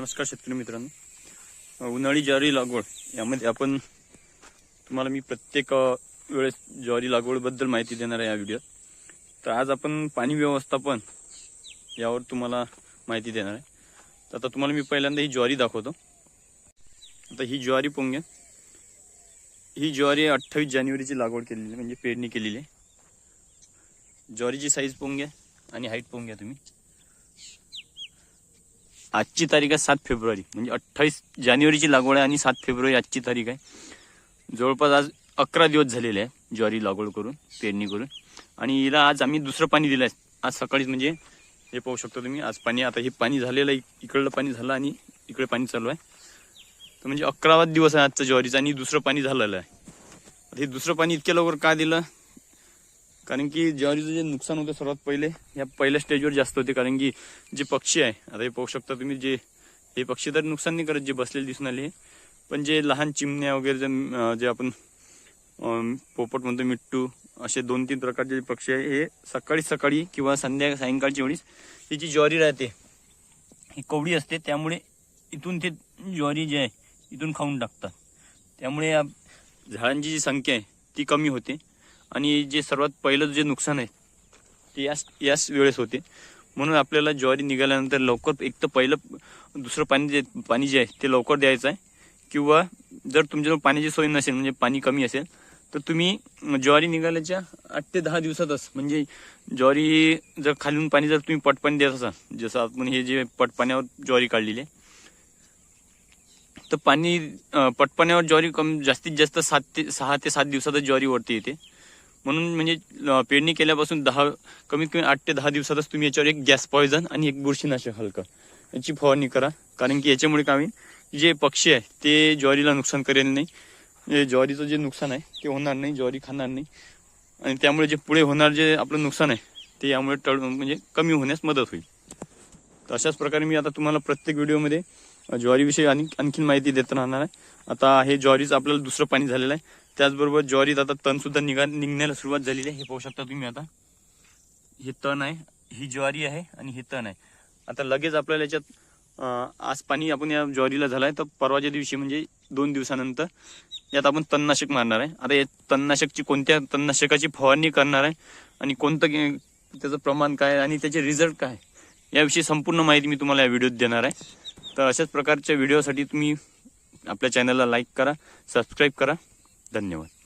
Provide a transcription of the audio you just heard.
नमस्कार शेतकरी मित्रांनो. उन्हाळी ज्वारी लागवड यामध्ये आपण तुम्हाला मी प्रत्येक वेळेस ज्वारी लागवडबद्दल माहिती देणार आहे या व्हिडिओत तर आज आपण पाणी व्यवस्थापन यावर तुम्हाला माहिती देणार आहे. तर आता तुम्हाला मी पहिल्यांदा ही ज्वारी दाखवतो. आता ही ज्वारी पोंगे ही ज्वारी अठ्ठावीस जानेवारीची लागवड केलेली आहे म्हणजे पेरणी केलेली आहे. ज्वारीची साईज पोंगे आणि हाईट पोंग्या तुम्ही. आजची तारीख आहे सात फेब्रुवारी. म्हणजे अठ्ठावीस जानेवारीची लागवड आहे आणि सात फेब्रुवारी आजची तारीख आहे. जवळपास आज अकरा दिवस झालेले आहे ज्वारी लागवड करून पेरणी करून. आणि हिला आज आम्ही दुसरं पाणी दिलं आहे. आज सकाळीच म्हणजे हे पाहू शकता तुम्ही आज पाणी आता हे पाणी झालेलं आहे. इकडलं पाणी झालं आणि इकडे पाणी चालू आहे. तर म्हणजे अकरावा दिवस आहे आजचा ज्वारीचा आणि दुसरं पाणी झालेलं आहे. हे दुसरं पाणी इतक्या लवकर का दिलं? कारण की ज्वारीचं जे नुकसान होतं सर्वात पहिले या पहिल्या स्टेजवर जास्त होते. कारण की जे पक्षी आहे आता हे पाहू शकता तुम्ही जे हे पक्षी तर नुकसान नाही करत जे बसलेले दिसून आले. पण जे लहान चिमण्या वगैरे जे जे आपण पोपट म्हणतो मिट्टू असे दोन तीन प्रकारचे जे पक्षी आहे हे सकाळी सकाळी किंवा संध्या सायंकाळच्या वेळीस ही जी ज्वारी राहते ही कवडी असते. त्यामुळे इथून ते ज्वारी जे आहे इथून खाऊन टाकतात. त्यामुळे या झाडांची जी संख्या आहे ती कमी होते. आणि जे सर्वात पहिलं जे नुकसान आहे ते याच याच वेळेस होते. म्हणून आपल्याला ज्वारी निघाल्यानंतर लवकर एक तर पहिलं दुसरं पाणी जे पाणी जे आहे ते लवकर द्यायचं आहे. किंवा जर तुमच्याजवळ पाण्याची सोय नसेल म्हणजे पाणी कमी असेल तर तुम्ही ज्वारी निघाल्याच्या आठ ते दहा दिवसातच म्हणजे ज्वारी जर खालून पाणी जर तुम्ही पटपाणी देत असाल जसं आपण हे जे पटपाण्यावर ज्वारी काढलेली आहे तर पाणी पटपाण्यावर ज्वारी कमी जास्तीत जास्त सात ते सहा ते सात दिवसातच ज्वारी वरती येते. म्हणून म्हणजे पेरणी केल्यापासून दहा कमीत कमी आठ ते दहा दिवसातच तुम्ही याच्यावर एक गॅस पॉयझन आणि एक बुरशीनाशक हलकं याची फवारणी करा. कारण की याच्यामुळे काय होईल जे पक्षी आहे ते ज्वारीला नुकसान करेल नाही. हे ज्वारीचं जे नुकसान आहे ते होणार नाही ज्वारी खाणार नाही. आणि त्यामुळे जे पुढे होणार जे आपलं नुकसान आहे ते यामुळे टळ म्हणजे कमी होण्यास मदत होईल. तर अशाच प्रकारे मी आता तुम्हाला प्रत्येक व्हिडिओमध्ये ज्वारीविषयी आणि आणखीन माहिती देत राहणार आहे. आता हे ज्वारीचं आपल्याला दुसरं पाणी झालेलं आहे. त्याचबरोबर ज्वारीत आता तणसुद्धा निघा निघण्याला सुरुवात झालेली आहे. हे पाहू शकता तुम्ही आता. हे तण आहे. ही ज्वारी आहे आणि हे तण आहे. आता लगेच आपल्याला याच्यात आज पाणी आपण या ज्वारीला झालं आहे तर परवाच्या दिवशी म्हणजे दोन दिवसानंतर यात आपण तणनाशक मारणार आहे. आता या तणनाशकची कोणत्या तणनाशकाची फवारणी करणार आहे आणि कोणतं त्याचं प्रमाण काय आहे आणि त्याचे रिझल्ट काय याविषयी संपूर्ण माहिती मी तुम्हाला या व्हिडिओत देणार आहे. तर अशाच प्रकारच्या व्हिडिओसाठी तुम्ही आपल्या चॅनलला लाईक करा सबस्क्राईब करा. धन्यवाद.